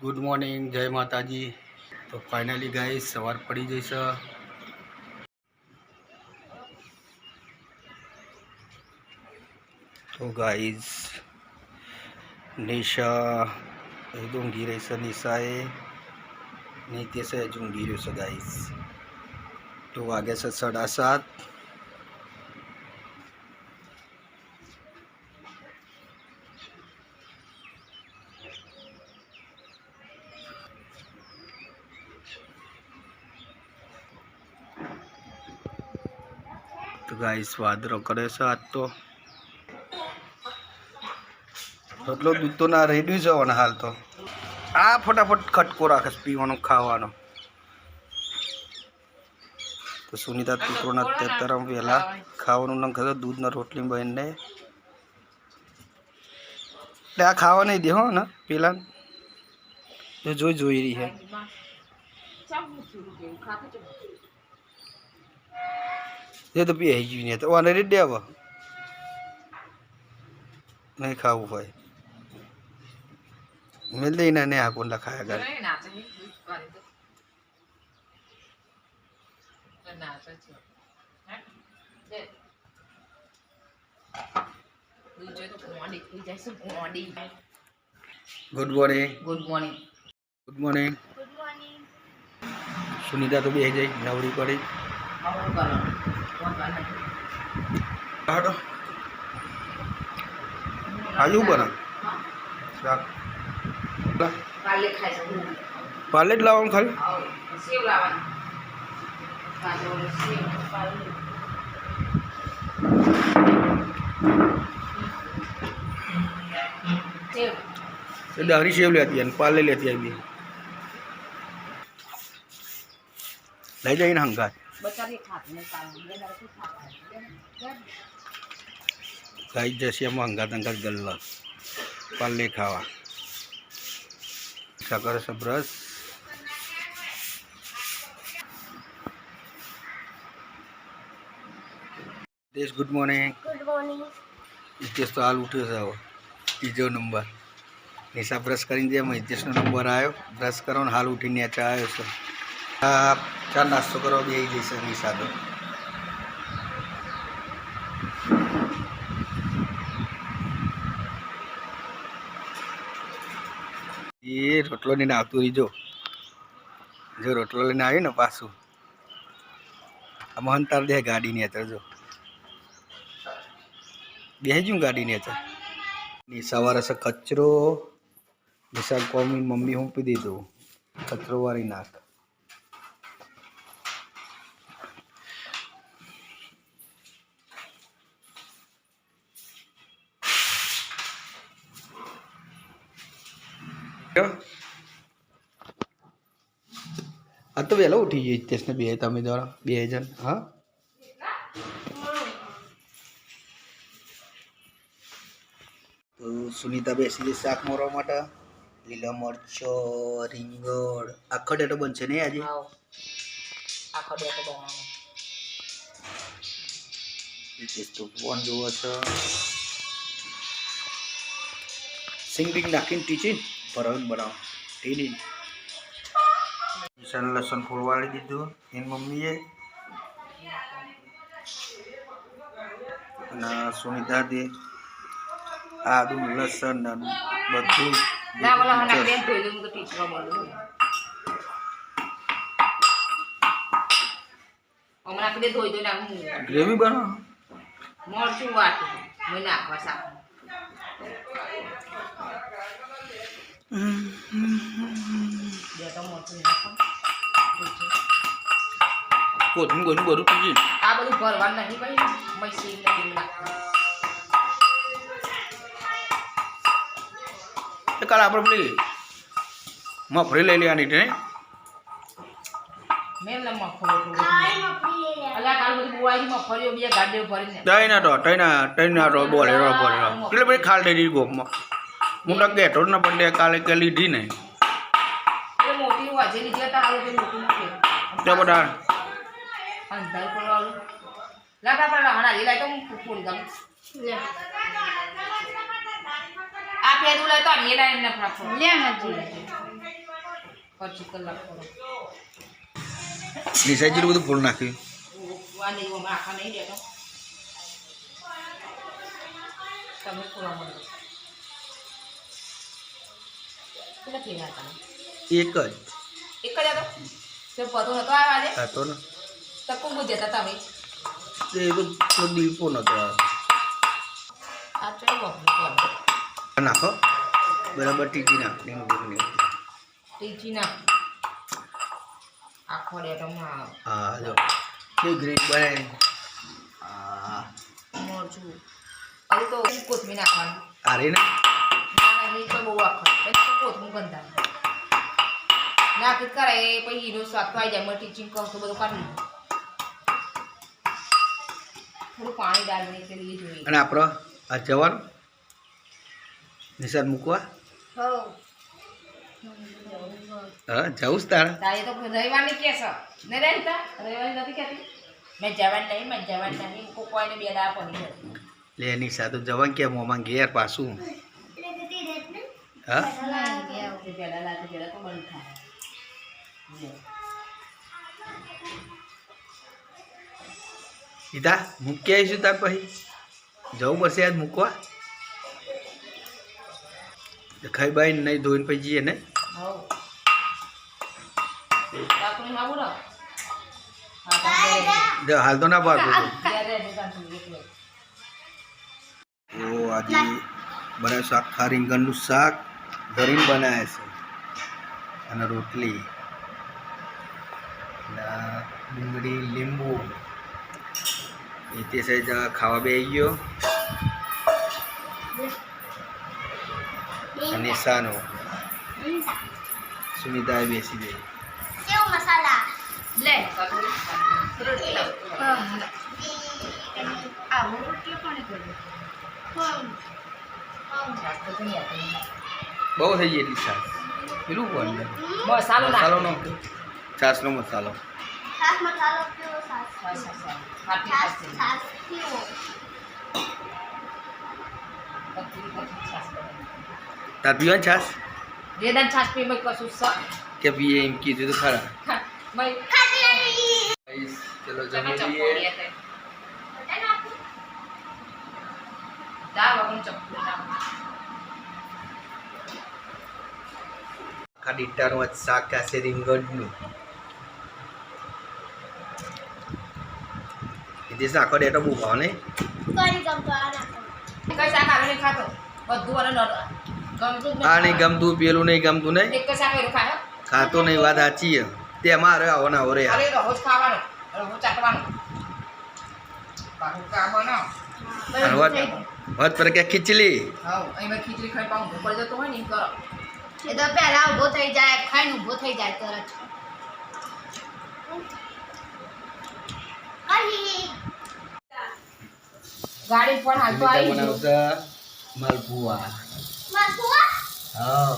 Good morning, જય માતાજી. તો ફાઇનલી ગાઈ સવાર પડી જઈશ તો ગાઈઝ નિશા, એ ઊંઘી રહી છે, નિશાએ. નિત્ય છે હજુ ઊંઘી રહ્યું છે ગાઈઝ તો વાગે છે સાડા સાત. તો ગાઈસ વાદરો કરે છે આજ તો. એટલો દૂધ તો ના રેડ્યું છે ને હાલ તો. આ ફટાફટ ખટકો રાખે છે પીવાનો, ખાવાનો. તો સુનિતા તીકરોના અત્યારે વહેલા ખાવાનું ના ખાતો દૂધના રોટલી બહેનને એટલે આ ખાવા નહીં દે હો, ને પેલા જોઈ જોઈ રહી છે. એ તો પી આવી ગયું ને તો ઓને રેડી દેવા નહીં ખાવું હોય મેં લઈને ને આ કોણ ખાયા કરે good morning good morning good morning Sunita તો બે જાય નવરી પડી આવું હાડો આજુ બને જ લાવવાનું ખાલી? આવું સેવ પાલું લેતી અને પાર્લે લેતી આવી. લઈ જઈને હંગાત. બચારી ખાતું ને કાલું બે દાડે ખાતું ગાઈ જશે એમાં હંગાત હંગાત ગલ્લા પાર્લે ખાવા સાકર છે બ્રશ દેશ good morning good morning Hitesh તો હાલ ઉઠ્યો છે હવે ત્રીજો નંબર નિશા બ્રશ કરીને જેમ હિતેશનો નંબર આવ્યો બ્રશ કરવાનો હાલ ઉઠીને નીચે આવ્યો છે હા નાસ્તો કરવા બે જઈશ એની સાથે. એ રોટલો લઈને આવતું રહીજો જો. રોટલો લઈને આવ્યો ને પાછું. આ મહન તાર દે ગાડીની અત્યારે જો. બેહજું ગાડીની અત્યારે સવારે છે કચરો. નિશા કોમી મમ્મી હું પી દીધું કચરો વાળી નાખ. તો વહેલો ઉઠી ગઈ હિતેશને બે તમે દ્વારા બે જણ હા? તો સુનિતા બેસી જશે શાક મોરવા માટે. લીલો મરચો રીંગણ. આખો ડેટો બનશે નહીં આજે? આખો ડેટો બનાવવાનો તો ફોન જોવો છો. સિંગ નાખીને ટીચિન ભરવાનું બનાવો. ટીની નિશાન લસણ ફોડવાળી દીધું એની મમ્મીએ અને સુનિતા દે આદુ લસણ બધું હના બેન ધોઈ દઉં તો ટીચરો કોથમીર કોથમીર બધું ટીચી આ બધું ભરવાનું નહીં ભાઈ. મેં નથી કાલ આપણે પેલી મફરી લઈ લેવાની છે મેં એમને મફળો અલ્યા કાલ બધી બુવાઈ મફળીઓ બે ગાડીઓ ભરીને તઈ ના તો તઈ ના તઈ ના તો બોલે રો બોલે એટલે પછી ખાલ દીધી ગોપમાં. હું તો જ ના બદલે કાલે કે લીધી નહીં. ત્યાં બધા અંધાર પડવાનું લાગા પણ હણા લીલા તો હું ફૂલ ગમ આ લાય તો અન્ય લાય એમને ફાફો લે નથી પચીસ કલાક કરો નિશાળ જેટલું બધું ફૂલ નાખ્યું આ નહીં આખા નહીં દેતો તમે પૂરા મળો કેટલા ફેરા હતા એક જ એક જ હતો તે પતો નતો આવ્યો આજે હતો ને તો કોણ જતા તમે? તે એ તો દીપો નતો આ નાખો. બરાબર ટીચી નાખ. ટીચી નાખ. આખો ડેટમાં હા જો. કે ગ્રીન બને? હા. મરચું. હવે તો કોથમીર નાખવાનું. આ રહી ને? નાખી કરે પછી હીરો સ્વાદ આવી જાય મટી તો બધું કાઢી. થોડું પાણી ડાળીને એટલે એ. જોઈએ અને આપણો આ જવાનું? નિશાન મૂકવા? હા જવું જ તારે. તારે તો રવિવારની કે છે? ને રે રવિવારની નથી કહેતી? મેં જવાનું નહીં મેં જવાનું નહીં. કોઈ કોઈને બે પડી લે એની સાથે જવાન કે મોમાં ઘેર પાછું? હા? પેલા લાગે પેલા તો બંધ થાય. સીધા મૂકી આવીશું તાર પછી. જવું પડશે આજ મૂકવા. ખાઈ બાઈ નહીં ધોઈને પછી જઈએ ને હાલ તો ના પાડતો તો. આજે બનાવ્યું શાક ખા રીંગણનું શાક ધરીને બનાવે છે. અને રોટલી. ડુંગળી લીંબુ. તે ખાવા બે ગયો. અને સાનો. સુનિતા બેસી ગઈ. લે કાકુ રોટલી લાવ. શાક તો નહીં આપે. બહુ થઈ ગઈ એટલી છાશ પેલું કોણ? મસાલો નો મસાલો નો છાશનો મસાલો. બસ, બસ. ખાટી ખાટી. પતલી પતલી છાશ બનાવી. તાર પીવાની છાશ વેદાંત છાશ પી મેં કશું સ કે પીએ એમ કીધું તો ખરા ચલો જમી લઈએ લે તે. જા વગરનું ચપ્પુ ના. આખા ડીટાનું આજ શાક છે રીંગણનું વિદેશ આખો ડેટો બહુ ભાવ ને કઈ નહીં ખાતો બધું અને નર- ગમતું આ નહીં ગમતું પેલું નહીં ગમતું નહીં. ખાતો નહીં વાત સાચી છે તેમાં અરે આવો ના આવો રે વાત પર કે ખીચલી ખાઈ પાઉં જતો હોય ને એમ કરો એ તો પહેલા ઊભો થઈ જાય ખાઈને ઊભો થઈ જાય તરત ગાડી પણ હાલ તો આવી ગયો મલપુઆ માલપુઆ હા.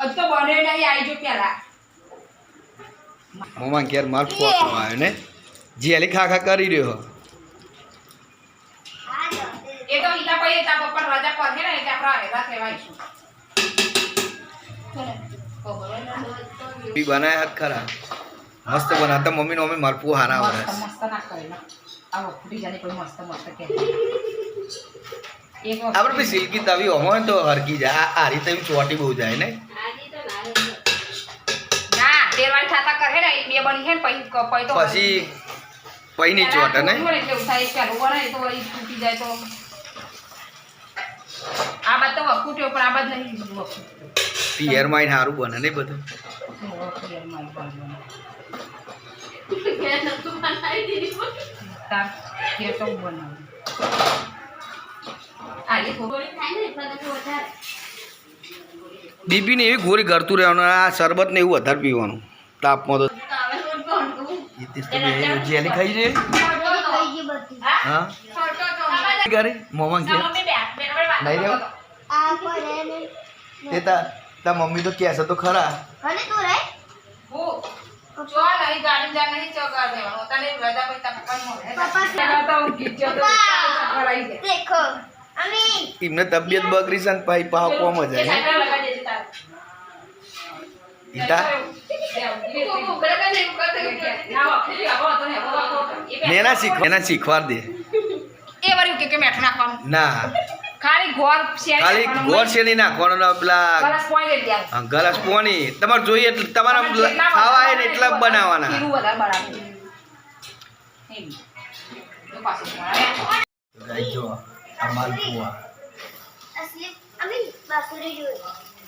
હજુ તો બને નહીં આવી જો પેલા. મોમાં ઘેર મલપુઆ ખાવા આવ્યો ને? જેલી ખા ખા કરી રહ્યો. એ તો પપ્પા રજા પર ને આપણે બનાયા ખરા. મસ્ત બનાવતા મમ્મીનો મમ્મી મરપુ હારા મસ્ત આવડે મસ્ત ના કરે. આવો ફૂટી જાય કોઈ મસ્ત મસ્ત કે. આપણે પછી સિલ્કી તવી હોય ને તો હરકી જાય. આ- રીતે એમ ચોટી બહુ જાય ને. ના તેલવાળી થાતા કરે ને બે બની છે ને પછી પછી તો પછી પઈ નહીં ચોટે ને? આ બાદ તો વખૂટ્યો પણ આ બાદ નહીં પિયરમાં સારું બને ને બધું. વખૂટ્યો થોડું બીપીને એવી ગોરી કરતું રહેવાનું આ શરબત ને એવું વધારે પીવાનું. તાપમાં તો જેલી ખાઈ છે? હા? ઘરે? મોમાં નહીં કરો. તે તા તા મમ્મી તો કહેશે તો ખરા. નહીં નહીં ચોગાડ દેવાનું. તને રજા ભાઈ તારા પપ્પાને મળે. પપ્પા તો હું ગીચ્યો તો ચક્કર આવી દેખો અમી એમને તબિયત બગડી છે ને પાઈ પાવ કોમ જ લગાડી ઈટા? નેના શીખ નેના શીખવાડ દે. એ વળી કે કે મેઠ નાખવાનું. ના. ખાલી ગોળ શેરી ખાલી નાખવાનું. ગોળ નાખવાનો પેલા ગલાસ પાણી લઈ હા, ગલાસ પોણી તમારે જોઈએ તમારા ખાવા ને એટલા બનાવવાના ખીરું વધારે બનાવવાનું. એમ. તો પાછું બનાવે. ગાઈ જો આ માલપુઆ અસલી અમી બાસુરી જોઈ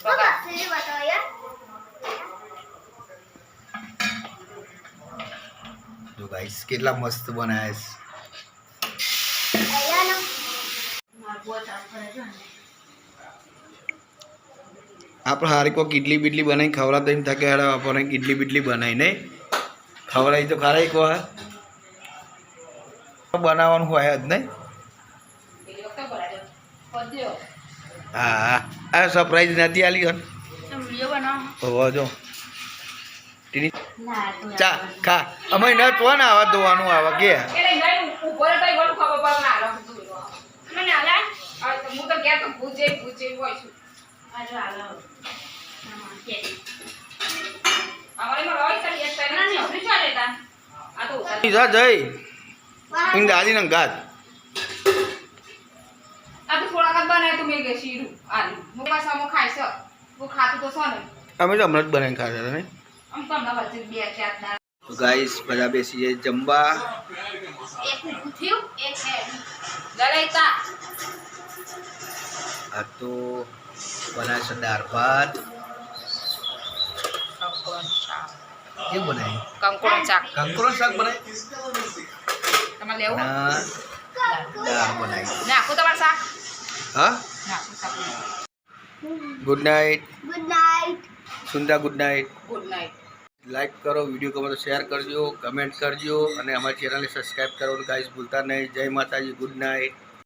બાસુરી બતાવો યાર જો ગાઈસ કેટલા મસ્ત બનાવ્યા છે અહીંયા નો મારબો ચાલ કરે જો ને આપણે હારી કોક ઇડલી બીડલી બનાવી ખવડાવતા એમ થકે હેડો આપણને ઇડલી બીડલી બનાવી નહીં. ખવડાવી તો ખરા એક વાર. બનાવવાનું હોય જ નહીં. હા હા આ સરપ્રાઈઝ નથી આલી હોવો જો. ચા, ખા. અમે ન તો ને આવા ધોવાનું આવા કે. મને આલા. હવે હું તો ઘેર તો ભૂજે ભૂજે હોય છું. આજો આલા અમારે એમાં રોય છે, એક ટાઈમ. નથી, અભરી ચાલે તા. આ તો ઉતાર. જા જઈ. દાદી ને ગાત. આ તો થોડાક જ બનાવ્યું તું મેં કે શીરું આલુ. હું પાછા હું. ખાતું તો છો ને. અમે તો હમણાં જ બનાવીને ખાતા ને. આમ તો હમણાં વચ્ચે બે ચાર દાડા. તો ગાઈસ બધા બેસીએ જમવા. એક થયું એક હેડ લડાઈતા આ તો બનાવે છે દાળ ભાત એ બનાવી કંકોડો શાક કંકોડો શાક બનાવી તમારે લેવું અને દાળ બનાવી નાખું તમારે શાક હા નાખું શાક good night good night સુંદા good night good night like કરો વીડિયો ગમે તો શેર કરજો કમેન્ટ કરજો, અને અમારી ચેનલને સબસ્ક્રાઈબ કરવાનું ગાઈસ ભૂલતા નહીં. જય માતાજી ગુડ નાઇટ